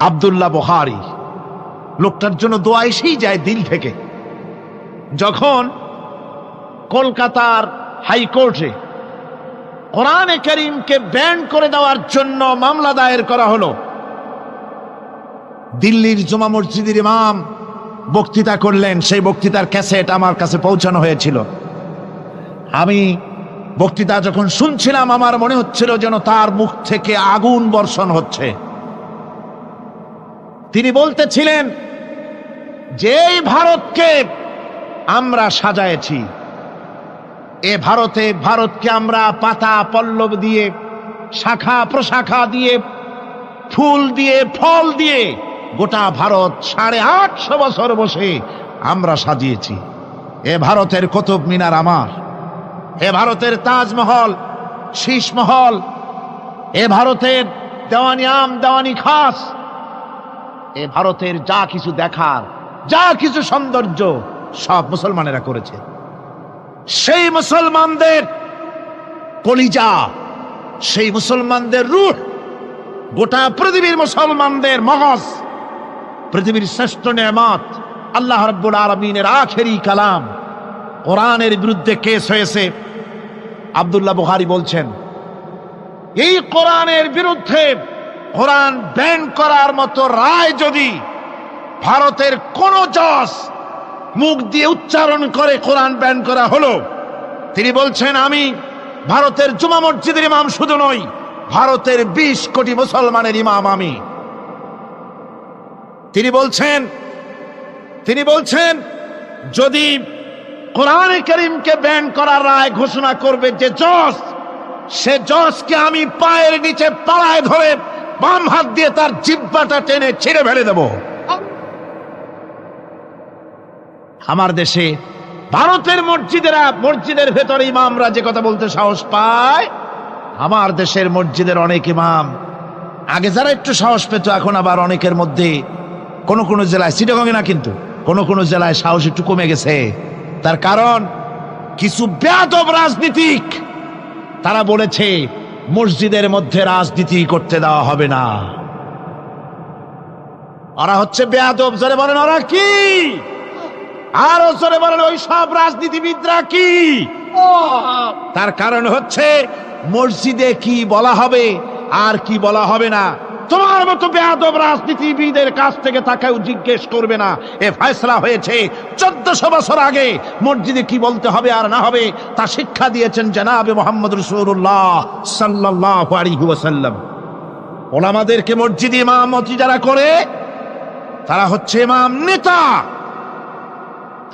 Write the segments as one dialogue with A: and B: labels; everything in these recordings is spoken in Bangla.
A: আবদুল্লাহ বহারি লোকটার জন্য দোয়া এসেই যায় দিল থেকে। যখন কলকাতার হাইকোর্টে কোরআনে করিমকে ব্যান করে দেওয়ার জন্য মামলা দায়ের করা হলো, দিল্লির জমা মসজিদের ইমাম বক্তৃতা করলেন। সেই বক্তৃতার ক্যাসেট আমার কাছে পৌঁছানো হয়েছিল। আমি বক্তৃতা যখন শুনছিলাম, আমার মনে হচ্ছিল যেন তার মুখ থেকে আগুন বর্ষণ হচ্ছে। তিনি বলতেছিলেন যে এই ভারতকে আমরা সাজায়েছি, এ ভারতে ভারতকে আমরা পাতা পল্লব দিয়ে, শাখা প্রশাখা দিয়ে, ফুল দিয়ে, ফল দিয়ে গোটা ভারত সাড়ে আটশো বছর বসে আমরা সাজিয়েছি। এ ভারতের কুতুব মিনার আমার এ ভারতের তাজমহল, শীষমহল, এ ভারতের দেওয়ানি আম, দেওয়ানি খাস, এ ভারতের যা কিছু দেখার, যা কিছু সৌন্দর্য সব মুসলমানেরা করেছে। সেই মুসলমানদের কলিজা, সেই মুসলমানদের রূহ, গোটা পৃথিবীর মুসলমানদের মগজ, পৃথিবীর শ্রেষ্ঠ নেমাত আল্লাহ রব্বুল আলমিনের আখেরি কালাম, কোরআনের বিরুদ্ধে কেস হয়েছে। আবদুল্লাহ বুহারি বলছেন, এই কোরআনের বিরুদ্ধে কোরআন ব্যান করার মতো রায় যদি ভারতের কোন জজ মুখ দিয়ে উচ্চারণ করে কোরআন ব্যান করা হলো, তিনি বলছেন, আমি ভারতের জুমা মসজিদের ইমাম শুধু নই, ভারতের বিশ কোটি মুসলমানের ইমাম আমি। তিনি বলছেন তিনি বলছেন, যদি কোরআনে করিমকে ব্যান করার রায় ঘোষণা করবে যে জজ, সে জজকে আমি পায়ের নিচে পাড়ায় ধরে বাম হাত দিয়ে তার জিব্বাটা টেনে ছিঁড়ে ফেলে দেব। আমার দেশে ভারতের মসজিদেরা, মসজিদের ভেতরে ইমামরা যে কথা বলতে সাহস পায়, আমার দেশের মসজিদের অনেক ইমাম। আগে যারা একটু সাহস পেত, এখন আবার অনেকের মধ্যে কোন কোন জেলায় সিটাগঙ্গে না কিন্তু, কোন কোন জেলায় সাহস একটু কমে গেছে। তার কারণ, কিছু বেয়াদব রাজনীতিক, তারা বলেছে, মসজিদের মধ্যে রাজনীতি করতে দেওয়া হবে না। ওরা হচ্ছে বেয়াদব, জোরে বলেন ওরা কি? আরও জোরে বলেন, ওই সব রাজনীতিবিদরা কি? তার কারণ হচ্ছে, মসজিদে কি বলা হবে, আর কি বলা হবে না তোমার মতো বেয়াদব রাজনীতিবিদের কাছ থেকে তাকেও জিজ্ঞেস করবে না। এ ফয়সলা হয়েছে চোদ্দশো বছর আগে। মসজিদে কি বলতে হবে আর না হবে, তা শিক্ষা দিয়েছেন জানাবে মোহাম্মদ রসুল্লাহ সাল্লাহ আলাইহি ওয়াসাল্লাম। ওলামাদেরকে মসজিদে ইমামতি যারা করে, তারা হচ্ছে ইমাম নেতা।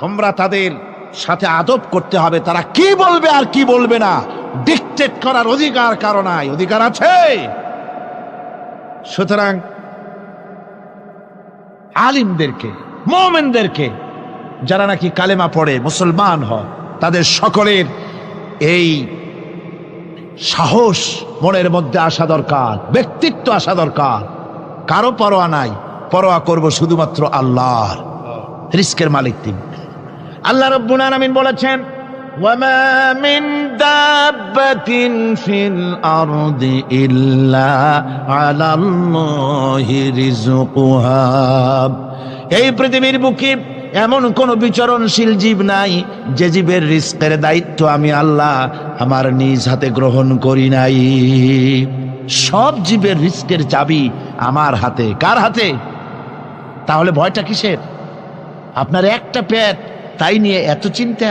A: তোমরা তাদের সাথে আদব করতে হবে, তারা কি বলবে আর কি বলবে না। ডিকটেট করার অধিকার কারও নাই। অধিকার আছে? সুতরাং আলিমদেরকে, মোমেনদেরকে, যারা নাকি কালেমা পড়ে, মুসলমান হয়, তাদের সকলের এই সাহস মনের মধ্যে আসা দরকার, ব্যক্তিত্ব আসা দরকার। কারও পরোয়া নাই, পরোয়া করব শুধুমাত্র আল্লাহর, রিস্কের মালিক তিনি। আল্লাহ রব্বুল আলামিন বলেছেন وما من دابة في الأرض إلا على الله رزقها এই পৃথিবীর বুকে এমন কোন বিচরণশীল জীব নাই যে জীবের রিস্কের দায়িত্ব আমি আল্লাহ আমার নিজ হাতে গ্রহণ করি নাই সব জীবের রিস্কের চাবি আমার হাতে কার হাতে তাহলে ভয়টা কিসের আপনার একটা পেট তাই নিয়ে এত চিন্তা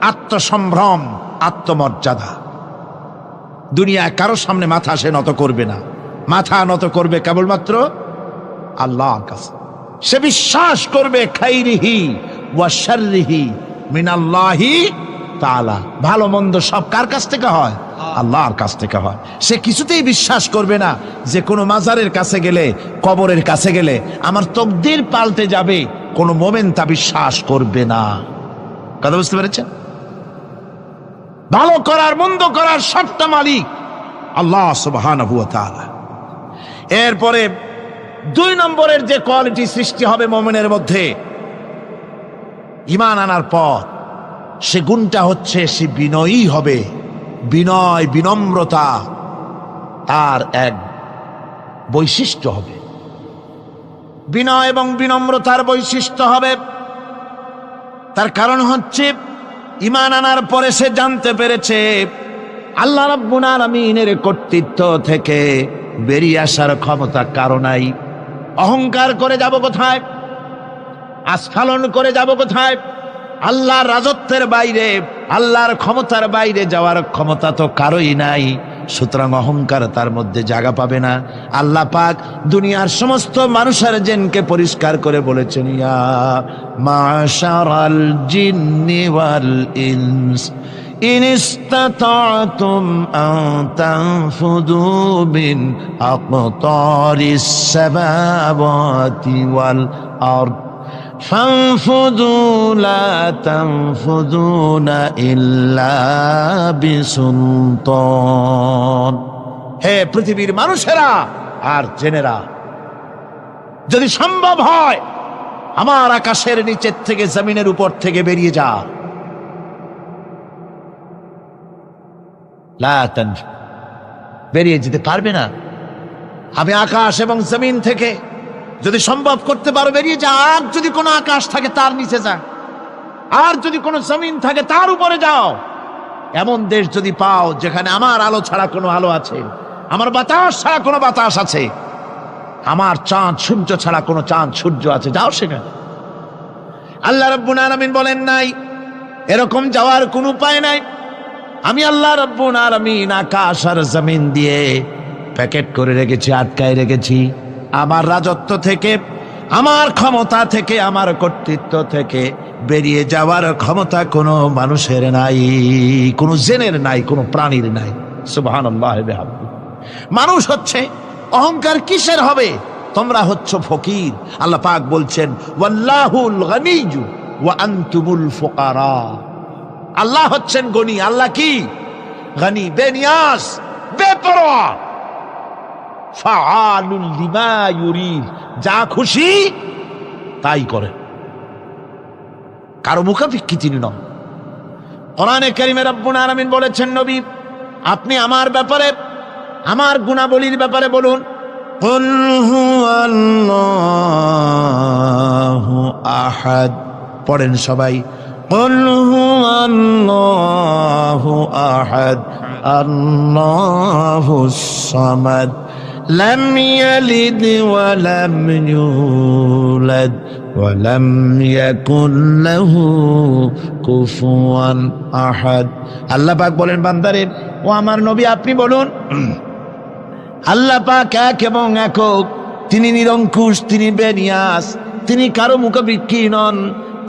A: আত্মসম্ভ্রম, আত্মমর্যাদা। দুনিয়ায় কারও সামনে মাথা সে নত করবে না। মাথা নত করবে কেবলমাত্র আল্লাহর কাছে। সে বিশ্বাস করবে, খাইরিহি ওয়া শাররিহি মিনাল্লাহি তাআলা। ভালো মন্দ সব কার কাছ থেকে হয়? আল্লাহর কাছ থেকে হয়। সে কিছুতেই বিশ্বাস করবে না যে কোনো মাজারের কাছে গেলে, কবরের কাছে গেলে আমার তকদির পাল্টে যাবে। কোনো মোমেন তা বিশ্বাস করবে না। কথা বুঝতে পেরেছেন? ভালো করার, মন্দ করার সবটা মালিক আল্লাহ সুবহানাহু ওয়া এরপরে দুই নম্বরের যে কোয়ালিটি সৃষ্টি হবে মোমেনের মধ্যে ইমান আনার পর সে গুণটা হচ্ছে সে বিনয়ী হবে, বিনয়, বিনম্রতা, তার এক বৈশিষ্ট্য হবে। বিনয় এবং বিনম্রতার বৈশিষ্ট্য হবে, তার কারণ হচ্ছে ইমান আনার পরে সে জানতে পেরেছে, আল্লাহ রাব্বুল আলামিনের কর্তৃত্ব থেকে বেরিয়ে আসার ক্ষমতা কারও নাই। অহংকার করে যাব কোথায়? আস্ফালন করে যাব কোথায়? আল্লাহর রাজত্বের বাইরে, আল্লাহর ক্ষমতার বাইরে যাওয়ার ক্ষমতা তো কারোই নাই। সুতরাং অহংকার তার মধ্যে জায়গা পাবে না আল্লাহ পাক দুনিয়ার সমস্ত মানুষের জেনকে পরিষ্কার করে বলেছেন ইয়া মাশারাল জিন্নি ওয়াল ইনস إن استطعتم أن تنفذوا من أقطار السماوات والأرض فانفذوا لا تنفذون إلا بسلطان হে পৃথিবীর মানুষেরা আর জেনেরা যদি সম্ভব হয় আমার আকাশের নিচের থেকে জমিনের উপর থেকে বেরিয়ে যা লা তানফু। বেরিয়ে যেতে পারবে না আমি আকাশ এবং জমিন থেকে যদি সম্ভব করতে পারো বেরিয়ে যা আর যদি কোনো আকাশ থাকে, তার নিচে যা আর যদি কোনো জমিন থাকে, তার উপরে যাও। এমন দেশ যদি পাও, যেখানে আমার আলো ছাড়া কোনো আলো আছে, আমার বাতাস ছাড়া কোনো বাতাস আছে, আমার চাঁদ, সূর্য ছাড়া কোনো চাঁদ, সূর্য আছে, যাও সেখানে। আল্লাহ রব্বুল আলামিন বলেন নাই, এরকম যাওয়ার কোনো উপায় নাই। আমি আল্লাহ রব্বুল আলামিন আকাশ আর জমিন দিয়ে প্যাকেট করে রেখেছি, আটকায় রেখেছি। আমার রাজত্ব থেকে, আমার ক্ষমতা থেকে, আমার কর্তৃত্ব থেকে বেরিয়ে যাওয়ার ক্ষমতা কোনো মানুষের নাই, কোনো জেনের নাই, কোনো প্রাণীর নাই। বিহামদিহি। মানুষ হচ্ছে, অহংকার কিসের হবে? তোমরা হচ্ছ ফকির। আল্লাহ পাক বলছেন, ওয়াল্লাহুল ফুকারা আল্লাহ হচ্ছেন গনি। আল্লাহ কি? গনি বেনিয়াস বেপরোয়া। যা খুশি, তাই করে। কারও মুখাফিক্ষি তিনি নন। কোরআনে কারিমের রব্বুন আরামিন বলেছেন, নবী, আপনি আমার ব্যাপারে, আমার গুণাবলীর ব্যাপারে বলুন।
B: আহাদ।
A: পড়েন সবাই। আহাদ। আল্লাহ الله أحد الله الصمد لم يلد ولم يولد ولم يكن له كفوا أحد আল্লাহ পাক বলেন বান্দারে ও আমার নবী আপনি বলুন আল্লাহ পাক এক এবং একক তিনি নিরঙ্কুশ তিনি বেনিয়াস তিনি কারো মুখবিক্ষী নন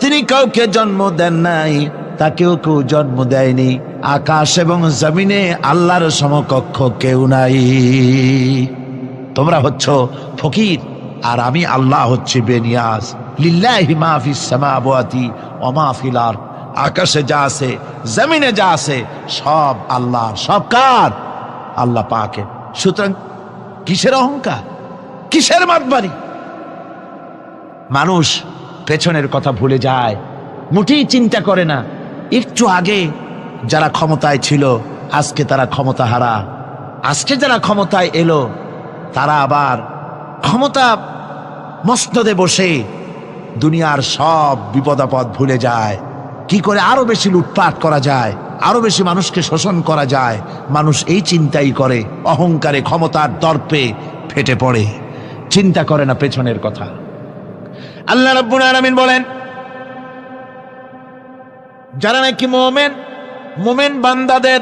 A: তিনি কাউকে জন্ম দেন নাই তাকেও কেউ জন্ম দেয়নি আকাশ এবং জমিনে আল্লাহর সমকক্ষ কেউ নাই তোমরা হচ্ছ ফকির। আর আমি আল্লাহ হচ্ছে বেনিয়াস লিল্লাহি মাহফিস সামাওয়াতি ওয়া মাহফিল আকাশে যা আছে, জমিনে যা আছে, সব আল্লাহ সব কার? আল্লাহ পাকে সুতরাং কিসের অহংকার? কিসের মাতবাড়ি? মানুষ পেছনের কথা ভুলে যায়, মোটেই চিন্তা করে না। একটু আগে যারা ক্ষমতায় ছিল, আজকে তারা ক্ষমতা হারা আজকে যারা ক্ষমতায় এলো তারা আবার ক্ষমতা মস্তদে বসে দুনিয়ার সব বিপদাপদ ভুলে যায়। কি করে আরও বেশি লুটপাট করা যায়, আরও বেশি মানুষকে শোষণ করা যায়, মানুষ এই চিন্তাই করে, অহংকারে ক্ষমতার দর্পে ফেটে পড়ে। চিন্তা করে না পেছনের কথা। আল্লাহ রাব্বুল আলামিন বলেন, যারা নাকি মোমেন মোমেন বান্দাদের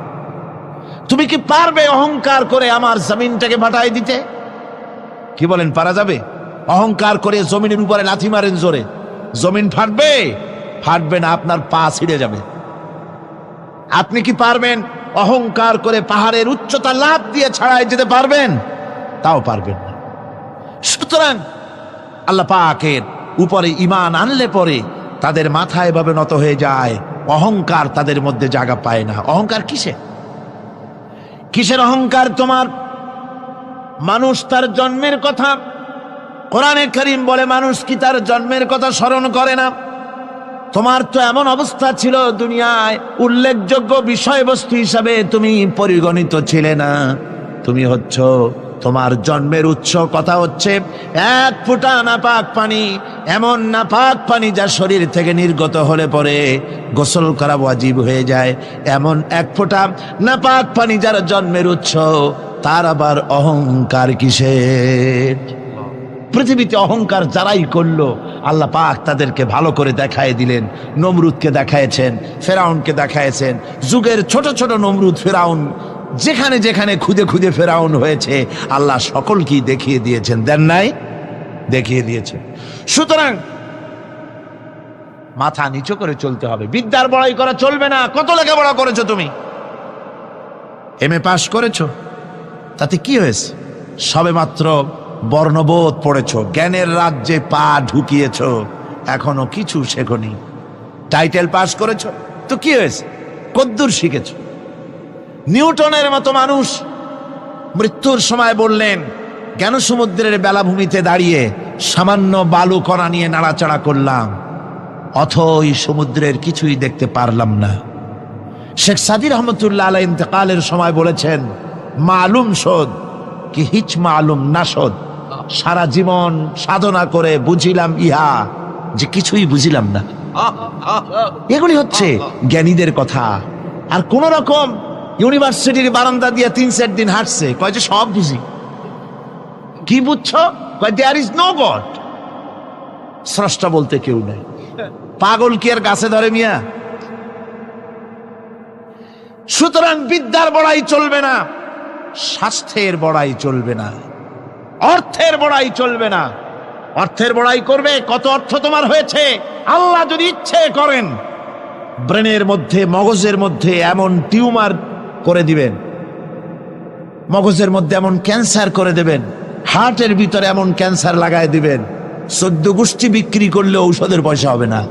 A: তুমি কি পারবে অহংকার করে আমার জমিনটাকে ফাটাই দিতে? কি বলেন, পারা যাবে? অহংকার করে জমিনের উপরে লাথি মারেন জোরে। জমিন ফাটবে ফাটবে না, আপনার পা ছিঁড়ে যাবে। আপনি কি পারবেন অহংকার করে পাহাড়ের উচ্চতা লাভ দিয়ে ছাড়াই যেতে পারবেন? তাও পারবেন না। সুতরাং আল্লাহ পাকের উপরে ইমান আনলে পরে তাদের মাথা এভাবে নত হয়ে যায়। অহংকার তাদের মধ্যে জায়গা পায় না। অহংকার কিসে কিসের অহংকার তোমার? মানুষ তার জন্মের কথা। কোরআনে করিম বলে, মানুষ কি তার জন্মের কথা স্মরণ করে না? তোমার তো এমন অবস্থা ছিল দুনিয়ায়, উল্লেখযোগ্য বিষয়বস্তু হিসাবে তুমি পরিগণিত ছিলে না। তুমি হচ্ছ তোমার জন্মের উৎস কথা হচ্ছে, এক ফুটা নাপাক পানি, এমন নাপাক পানি যা শরীর থেকে নির্গত হলে পরে গোসল করা ওয়াজিব হয়ে যায়। এমন এক ফোঁটা নাপাক পানি যার জন্মের উৎস, তার আবার অহংকার কিসের? পৃথিবীতে অহংকার যারাই করল, আল্লাহ পাক তাদেরকে ভালো করে দেখায় দিলেন, নমরুদকে দেখায়ছেন, ফেরাউনকে দেখায়ছেন। যুগের ছোট ছোট নমরুদ ফেরাউন যেখানে যেখানে খুদে খুদে ফেরাউন হয়েছে, আল্লাহ সকলকেই দেখিয়ে দিয়েছেন। দেন নাই, দেখিয়ে দিয়েছে। সুতরাং মাথা নিচু করে চলতে হবে। বিদ্যার বড়াই করা চলবে না। কত লেখাপড়া করেছ তুমি? এম এ পাশ করেছ? তাতে কি হয়েছে? সবে মাত্র বর্ণবোধ পড়েছ, জ্ঞানের রাজ্যে পা ঢুকিয়েছ, এখনও কিছু শেখনি। টাইটেল পাস করেছ? তো কি হয়েছে? কদ্দুর শিখেছ। নিউটনের মতো মানুষ। মৃত্যুর সময় বললেন কেন সমুদ্রের বেলাভূমিতে দাঁড়িয়ে সামান্য বালু কণা নিয়ে নাড়াচাড়া করলাম? অথই সমুদ্রের কিছুই দেখতে পারলাম না। শেখ সাদি রহমতুল্লাহ আলাই ইন্তেকালের সময় বলেছেন মালুম শোধ কি হিচ মালুম না শোধ। সারা জীবন সাধনা করে বুঝিলাম ইহা যে কিছুই বুঝিলাম না। এগুলি হচ্ছে জ্ঞানীদের কথা। আর কোন রকম ইউনিভার্সিটির বারান্দা দিয়ে তিন চার দিন হাঁটছে। কয় সব বুঝি। কি বুঝছ? কয় দেয়ার ইজ নো গড স্রষ্টা বলতে কেউ নেই। পাগল কি আর গাছে ধরে মিয়া? সুতরাং বিদ্যার বড়াই চলবে না, স্বাস্থ্যের বড়াই চলবে না, অর্থের বড়াই চলবে না। অর্থের বড়াই করবে, কত অর্থ তোমার হয়েছে? আল্লাহ যদি ইচ্ছে করেন, ব্রেনের মধ্যে, মগজের মধ্যে এমন টিউমার করে দিবেন। মগজের মধ্যে এমন ক্যান্সার করে দেবেন। হার্টের ভিতরে এমন ক্যান্সার লাগায় দিবেন। চোদ্দ গোষ্ঠী বিক্রি করলে ঔষধের পয়সা হবে না।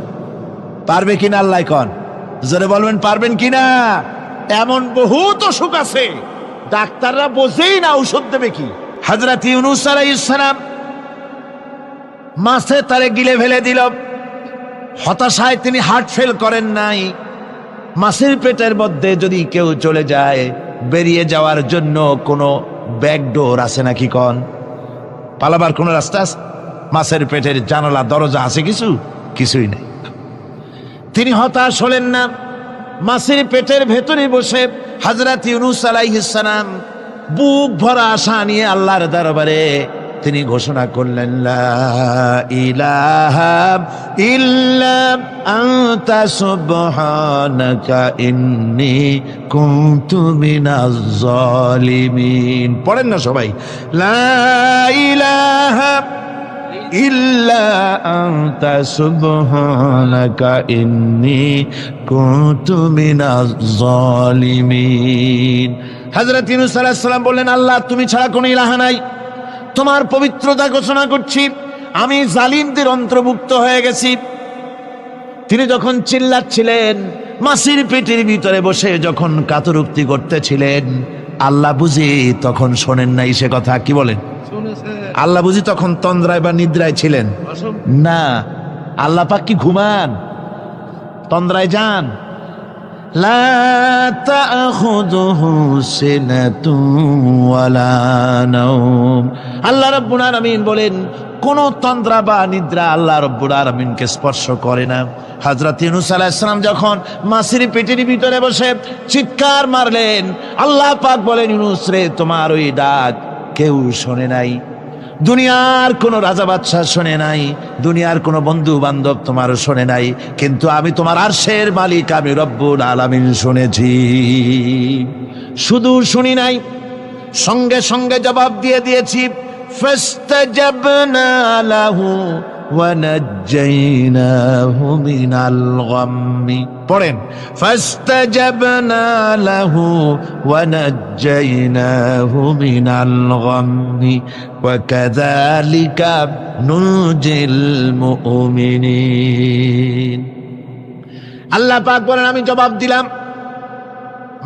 A: পারবে কিনা আল্লাহ কন? জোরে বলবেন, পারবেন কিনা? এমন বহুত অসুখ আছে, ডাক্তাররা বোঝেই না ঔষধ দেবে কি। হাজরাত ইউনুস আলাইহিসসালাম মাছে তারে গিলে ফেলে দিল। হতাশায় তিনি হার্ট ফেল করেন নাই। মাছের পেটের মধ্যে যদি কেউ চলে যায়, বেরিয়ে যাওয়ার জন্য কোনো ব্যাকডোর আছে নাকি কন? পালাবার কোনো রাস্তা আছে? পেটের জানালা, দরজা আছে কিছু? কিছুই নেই। তিনি হতাশ হলেন না। মাছের পেটের ভেতরে বসে হাজরাত ইউনুস আলাইহিসসালাম বুক ভরা আশা নিয়ে আল্লাহর দরবারে তিনি ঘোষণা করলেন পড়েন না সবাই, লা ইলাহা ইল্লা আনতা সুবহানাকা ইন্নী কুনতু মিনাজ জালিমিন। হযরত ইউনূস আলাইহিস সালাম বললেন, আল্লাহ, তুমি ছাড়া কোনো ইলাহা নাই। তোমার পবিত্রতা ঘোষণা করছি। আমি জালিমদের অন্তর্ভুক্ত হয়ে গেছি। তিনি যখন চিল্লাচ্ছিলেন মাসির পেটের ভিতরে বসে যখন কাতরুক্তি করতেছিলেন আল্লাহ বুঝি তখন শোনেন নাই সে কথা। কি বলেন? আল্লাহ বুঝি তখন তন্দ্রায় বা নিদ্রায় ছিলেন? না। আল্লাহ পাক কি ঘুমান? তন্দ্রায় যান? লা তাখুযুহু সিনাতুন ওয়ালা নাওম। আল্লাহ রাব্বুল আলামিন বলেন, কোন তন্দ্রা বা নিদ্রা আল্লাহ রব্বুল আলামিনকে স্পর্শ করে না। হযরত ইউনূস সালাম যখন মাসির পেটের ভিতরে বসে চিৎকার মারলেন, আল্লাহ পাক বলেন, ইউনূস রে, তোমার ওই ডাক কেউ শোনে নাই। দুনিয়ার কোনো রাজা বাদশাহ শোনে নাই, দুনিয়ার কোনো বন্ধু বান্ধব তোমার শোনে নাই, কিন্তু আমি তোমার আর্শের মালিক, আমি রব্বুল আলামিন শুনেছি। শুধু শুনি নাই, সঙ্গে সঙ্গে জবাব দিয়ে দিয়েছি লাহু ونجيناه من الغم পড়েন فاستجبنا له ونجيناه من الغم وكذلك ننجي المؤمنين আল্লাহ পাক বলেন আমি জবাব দিলাম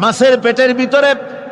A: মাছের পেটের ভিতরে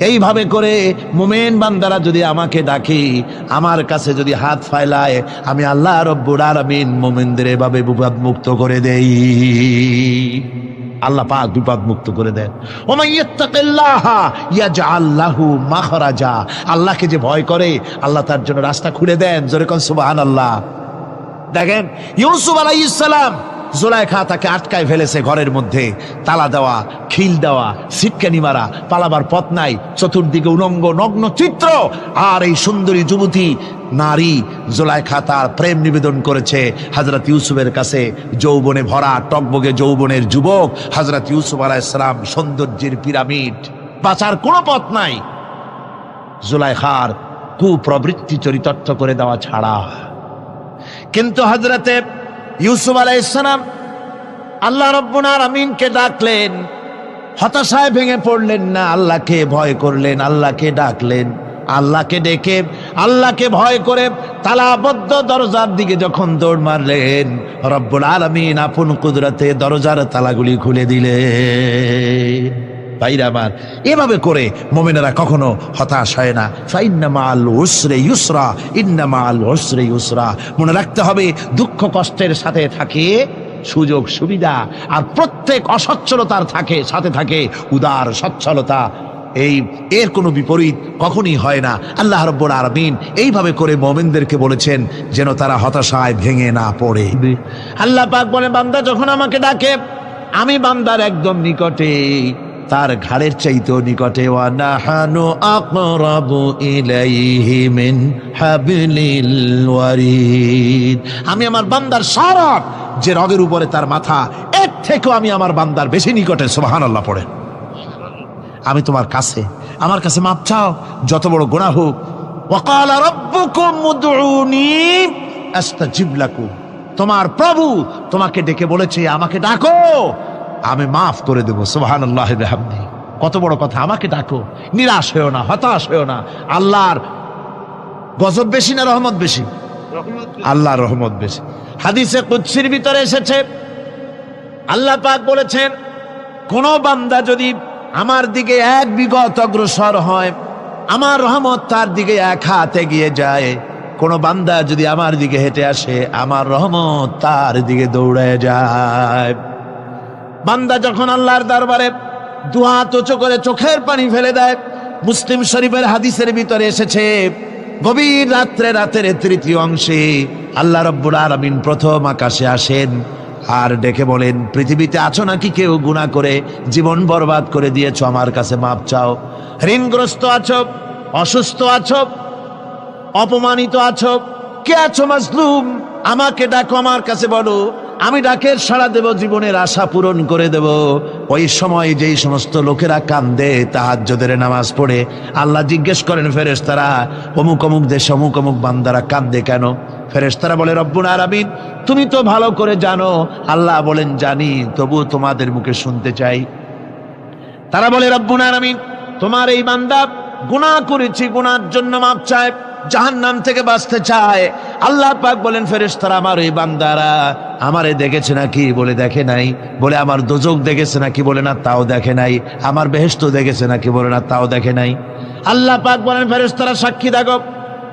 A: এইভাবে করে মুমেন বান্দারা যদি আমাকে ডাকে, আমার কাছে যদি হাত ফাইলায়, আমি আল্লাহ রব্বুর আলামিন মুমিনদের এভাবে বিপদ মুক্ত করে দেই। আল্লাহ পাক বিপদ মুক্ত করে দেন। ওমাই ইত্তাকিল্লাহ ইয়াজআল লাহু মাখরাজা। আল্লাহকে যে ভয় করে, আল্লাহ তার জন্য রাস্তা খুলে দেন। জোরে কোন সুবহানাল্লাহ। দেখেন, ইউসুফ আলাইহিস সালাম জোলাইখা তাকে আটকায় ফেলেছে ঘরের মধ্যে। তালা দেওয়া, খিল দেওয়া সিটকানি মারা, পালাবার পথ নাই, চতুর্দিকে উলঙ্গ, নগ্ন চিত্র। আর এই সুন্দরী যুবতী নারী জোলাইখা তার প্রেম নিবেদন করেছে হাজরত ইউসুফের কাছে। যৌবনে ভরা, টকবগে যৌবনের যুবক হাজরত ইউসুফ আলাইসালাম সৌন্দর্যের পিরামিড। বাঁচার কোনো পথ নাই। জোলাইখার কুপ্রবৃত্তি চরিতার্থ করে দেওয়া ছাড়া। কিন্তু হজরতে ইউসুফ আলাইসালাম আল্লাহ রব্বুনার আমিনকে ডাকলেন। হতাশায় ভেঙে পড়লেন না, আল্লাহকে ভয় করলেন, আল্লাহকে ডাকলেন, আল্লাহকে ডেকে, আল্লাহকে ভয় করে তালাবদ্ধ দরজার দিকে যখন দৌড় মারলেন, রব্বুল আলমিন আপন কুদরতে দরজার তালাগুলি খুলে দিলেন। ভাইরা আমার এভাবে করে মোমেনেরা কখনো হতাশ হয় না। ফাইন্নামা আল উসরে ইউসরা ইন্নামা আল উসরে ইউসরা। মনে রাখতে হবে দুঃখ কষ্টের সাথে থাকে সুযোগ সুবিধা আর প্রত্যেক অসচ্ছলতার থাকে সাথে থাকে উদার সচ্ছলতা। এই এর কোনো বিপরীত কখনই হয় না। আল্লাহ রব্বুল আরবিন এইভাবে করে মোমেনদেরকে বলেছেন যেন তারা হতাশায় ভেঙে না পড়ে। আল্লাহ পাক বলে বান্দা যখন আমাকে ডাকে আমি বান্দার একদম নিকটে তার ঘাড়ের চাইতেও নিকটে আমি আমার বান্দার সারা যে রগের উপরে তার মাথা, এর থেকেও আমি আমার বান্দার বেশি নিকটে, সুবহানাল্লাহ, পড়ে। আমি তোমার কাছে, আমার কাছে মাপ চাও, যত বড় গোড়া হোক। তোমার প্রভু তোমাকে ডেকে বলেছে, আমাকে ডাকো। আমি মাফ করে দেবো, সুবহানাল্লাহ বিহামদি। কত বড় কথা, আমাকে ডাকো। নিরাশ হয়েও না, হতাশ হয়েও না। আল্লাহর গজব বেশি না রহমত বেশি? আল্লাহর রহমত বেশি। হাদিসে কুৎসির ভিতরে এসেছে, আল্লাহ পাক বলেছেন, কোন বান্দা যদি আমার দিকে এক বিগত অগ্রসর হয়, আমার রহমত তার দিকে এক হাতে গিয়ে যায়। কোন বান্দা যদি আমার দিকে হেঁটে আসে, আমার রহমত তার দিকে দৌড়ে যায়। বান্দা যখন আল্লাহর দরবারে দুহাত উঁচু করে চোখের পানি ফেলে দেয়, মুসলিম শরীফের হাদিসের ভিতরে এসেছে, গভীর রাত্রে রাতের তৃতীয় অংশে আল্লাহ রব্বুল আলমিন প্রথম আকাশে আসেন আর ডেকে বলেন, পৃথিবীতে আছো নাকি কেউ গুণা করে, জীবন বরবাদ করে দিয়েছ আমার কাছে, মাপ চাও। ঋণগ্রস্ত আছো, অসুস্থ আছো, অপমানিত আছো, কে আছো মাজলুম? আমাকে ডাকো আমার কাছে বলো। আমি ডাকের সাড়া দেব, জীবনের আশা পূরণ করে দেব। ওই সময় যেই সমস্ত লোকেরা কান্দে, তাহাজ্জদের নামাজ পড়ে, আল্লাহ জিজ্ঞেস করেন, ফেরেশতারা, অমুক অমুক দেশ অমুক অমুক বান্দারা কান্দে কেন? ফেরেশতারা বলে, রব্বুল আরামিন তুমি তো ভালো করে জানো। আল্লাহ বলেন, জানি তবু তোমাদের মুখে শুনতে চাই। তারা বলে, রব্বুল আলামিন, তোমার এই বান্দা গুনাহ করেছি, গুনার জন্য মাপ চায়, জাহান্নাম থেকে বাঁচতে চায়। আল্লাহ পাক বলেন, ফেরেশতারা, আমার এই বান্দারা আমারে দেখেছে নাকি? বলে, দেখে নাই। বলে, আমার দোজক দেখেছে নাকি? বলে, না, তাও দেখে নাই। আমার বেহেস্ত দেখেছে নাকি? বলে, না, তাও দেখে নাই। আল্লাহ পাক বলেন ফেরেস্তারা সাক্ষী দেখো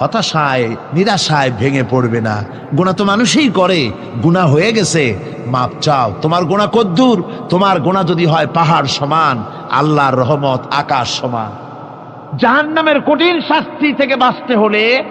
A: হতাশায়, নিরাশায় ভেঙে পড়বে না। গুণা তো মানুষই করে। গুণা হয়ে গেছে। মাপ চাও। তোমার গোনা কদ্দুর। তোমার গোনা যদি হয় পাহাড় সমান, আল্লাহর রহমত আকাশ সমান। জাহান্নামের কঠিন শাস্তি থেকে বাঁচতে হলে